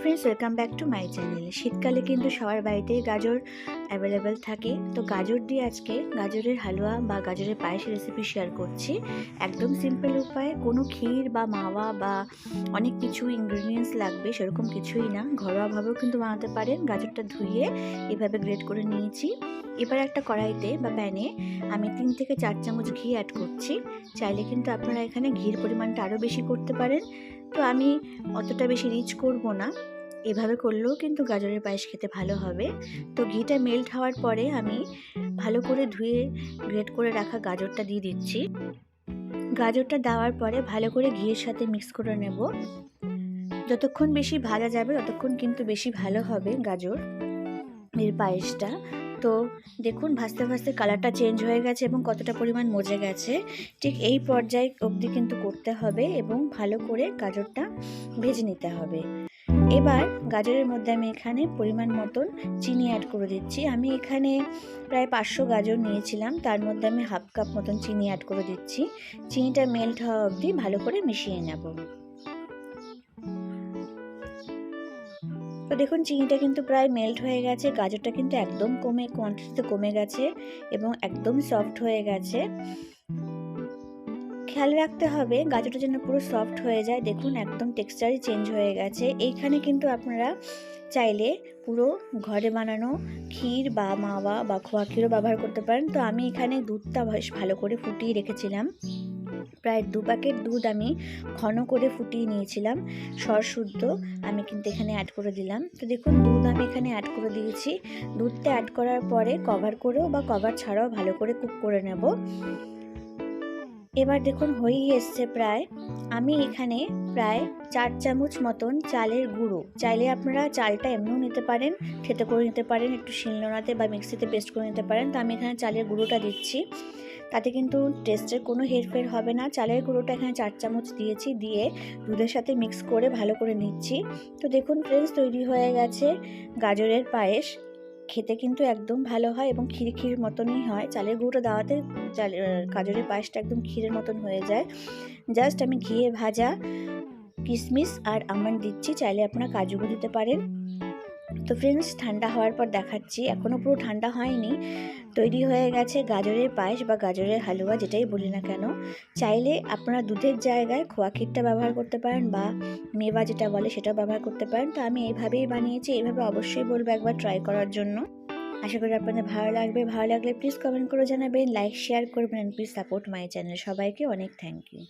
Friends welcome back to my channel শীতকালে কিন্তু সবার বাড়িতেই গাজর অ্যাভেলেবেল থাকে। তো গাজর দিয়ে আজকে গাজরের হালুয়া বা গাজরের পায়েসের রেসিপি শেয়ার করছি। একদম সিম্পল উপায়ে, কোনো ক্ষীর বা মাওয়া বা অনেক কিছু ইনগ্রিডিয়েন্টস লাগবে, সেরকম কিছুই না। ঘরোয়াভাবেও কিন্তু বানাতে পারেন। গাজরটা ধুয়ে এভাবে গ্রেট করে নিয়েছি। এবার একটা কড়াইতে বা প্যানে আমি তিন থেকে চার চামচ ঘি অ্যাড করছি। চাইলে কিন্তু আপনারা এখানে ঘির পরিমাণটা আরও বেশি করতে পারেন। তো আমি অতটা বেশি রিচ করব না। এভাবে করলেও কিন্তু গাজরের পায়েস খেতে ভালো হবে। তো ঘিটা মেল্ট হওয়ার পরে আমি ভালো করে ধুয়ে গ্রেট করে রাখা গাজরটা দিয়ে দিচ্ছি। গাজরটা দেওয়ার পরে ভালো করে ঘিয়ের সাথে মিক্স করে নেব। যতক্ষণ বেশি ভাজা যাবে, ততক্ষণ কিন্তু বেশি ভালো হবে গাজর, এর পায়েসটা। তো দেখুন ভাজতে ভাজতে কালারটা চেঞ্জ হয়ে গেছে এবং কতটা পরিমাণ মজে গেছে। ঠিক এই পর্যায়ে অবধি কিন্তু করতে হবে এবং ভালো করে গাজরটা ভেজে নিতে হবে। এবার গাজরের মধ্যে আমি এখানে পরিমাণ মতন চিনি অ্যাড করে দিচ্ছি। আমি এখানে প্রায় পাঁচশো গাজর নিয়েছিলাম, তার মধ্যে আমি হাফ কাপ মতন চিনি অ্যাড করে দিচ্ছি। চিনিটা মেল্ট হওয়া অবধি ভালো করে মিশিয়ে নেব। তো দেখুন, চিনিটা কিন্তু প্রায় মেল্ট হয়ে গেছে, গাজরটা কিন্তু একদম কমে কোয়ান্টিটিতে কমে গেছে এবং একদম সফট হয়ে গেছে। খেয়াল রাখতে হবে, গাজরটা যেন পুরো সফট হয়ে যায়। দেখুন, একদম টেক্সচারই চেঞ্জ হয়ে গেছে। এইখানে কিন্তু আপনারা চাইলে পুরো ঘরে বানানো ক্ষীর বা মাওয়া বা খোয়া ক্ষীরও ব্যবহার করতে পারেন। তো আমি এখানে দুধটা বেশ ভালো করে ফুটিয়ে রেখেছিলাম। প্রায় দু প্যাকেট দুধ আমি ঘন করে ফুটিয়ে নিয়েছিলাম। সরশুদ্ধ আমি কিন্তু এখানে অ্যাড করে দিলাম। তো দেখুন, দুধ আমি এখানে অ্যাড করে দিয়েছি। দুধটা অ্যাড করার পরে কভার করেও বা কভার ছাড়াও ভালো করে কুক করে নেব। এবার দেখুন, হয়েই এসছে প্রায়। আমি এখানে প্রায় চার চামচ মতন চালের গুঁড়ো। চাইলে আপনারা চালটা এমনিও নিতে পারেন, খেতে করে নিতে পারেন, একটু শিলনোড়াতে বা মিক্সিতে পেস্ট করে নিতে পারেন। তো আমি এখানে চালের গুঁড়োটা দিচ্ছি। তাতে কিন্তু টেস্টের কোনো হেরফের হবে না। চালের গুঁড়োটা এখানে চার চামচ দিয়েছি, দিয়ে দুধের সাথে মিক্স করে ভালো করে নিচ্ছি। তো দেখুন ফ্রেন্ডস তৈরি হয়ে গেছে গাজরের পায়েস। খেতে কিন্তু একদম ভালো হয় এবং ক্ষীর ক্ষীর মতনই হয়। চালের গুঁড়োটা দেওয়াতে চাল গাজরের পায়েসটা একদম ক্ষীরের মতন হয়ে যায়। জাস্ট আমি ঘিয়ে ভাজা কিশমিশ আর আমন্ড দিচ্ছি। চাইলে আপনারা কাজুও দিতে পারেন। তো ফ্রেন্ডস ঠান্ডা হওয়ার পর দেখাচ্ছি। এখনও পুরো ঠান্ডা হয়নি। তৈরি হয়ে গেছে গাজরের পায়েস বা গাজরের হালুয়া, যেটাই বলি না কেন। চাইলে আপনারা দুধের জায়গায় খোয়া ক্ষীরটা ব্যবহার করতে পারেন বা মেওয়া যেটা বলে সেটাও ব্যবহার করতে পারেন। তো আমি এইভাবেই বানিয়েছি, এইভাবে অবশ্যই বলব একবার ট্রাই করার জন্য। আশা করি আপনাদের ভালো লাগবে। ভালো লাগলে প্লিজ কমেন্ট করে জানাবেন লাইক শেয়ার করবেন প্লিজ সাপোর্ট মাই চ্যানেল সবাইকে অনেক থ্যাংক ইউ